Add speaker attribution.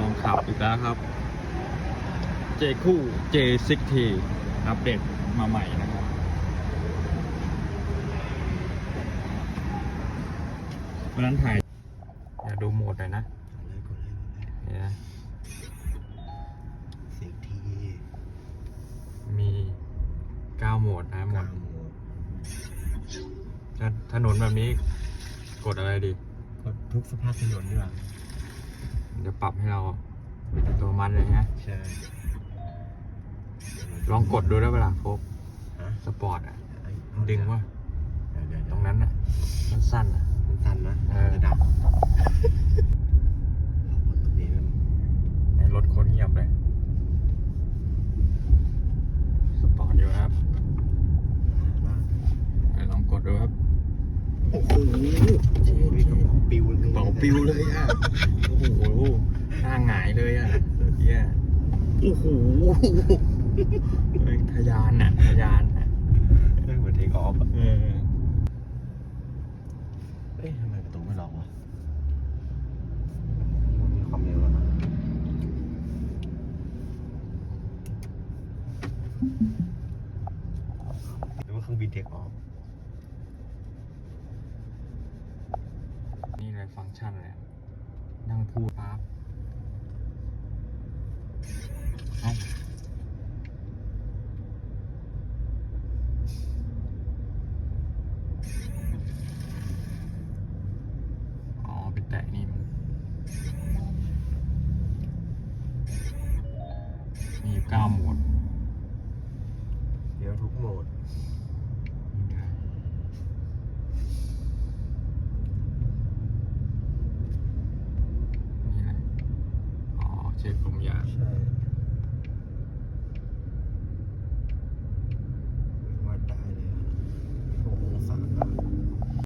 Speaker 1: ลองขับอีกแล้วครับ เจคู่ J6T อัปเดตมาใหม่นะครับ วันนั้นถ่าย อย่าดูโหมดหน่อยนะ
Speaker 2: เอาเลยกดเลยกดเลย
Speaker 1: เดี๋ยวนะ
Speaker 2: เสียงที
Speaker 1: มี9โหมดนะโหม
Speaker 2: กลา
Speaker 1: ด
Speaker 2: งโหมด
Speaker 1: ถ้าถนนแบบนี้ กดอะไรดี
Speaker 2: กดทุกสภาพถนนดีกว่า
Speaker 1: เดี๋ยวปรับให้เราตัวมันเลยนะ
Speaker 2: ใช่
Speaker 1: ลองกดดูได้เวลาโฟก
Speaker 2: ฮะ
Speaker 1: สปอร์ตอะ
Speaker 2: ไอ้
Speaker 1: ดึงว่า
Speaker 2: เดี๋ยวเดี๋ยว
Speaker 1: ตรงนั้นอะ สั้นๆอะ
Speaker 2: มันตันนะ
Speaker 1: เออ
Speaker 2: จะดับเรากดตรงนี้มัน
Speaker 1: ในรถโคตรเงียบเลย สปอร์ตอยู่ครับ
Speaker 2: มาก
Speaker 1: ไหนลองกดดูครับ
Speaker 2: โอ้โหโอ้โหมีกระเป๋าปิวเลย
Speaker 1: เป๋าปิวเลยอะ โอ้โหหน้าหงายเลยอะเฮีย
Speaker 2: โอ้โห
Speaker 1: เฮ้ยทะยานอะทะยานอะ
Speaker 2: ไม่เหมือนเทคออฟอะ
Speaker 1: เออ
Speaker 2: เอ๊ะทำไมประตูไม่ล็อกวะมันมีความเร็วแล้วนะหรือว่าเครื่องบินเทคออฟ
Speaker 1: เลยฟังก์ชันเลยนั่งพูดปั๊บอ๋อเป็นแตะนี่มันมีเก้าโหมด
Speaker 2: เดี๋ยวทุกโหมด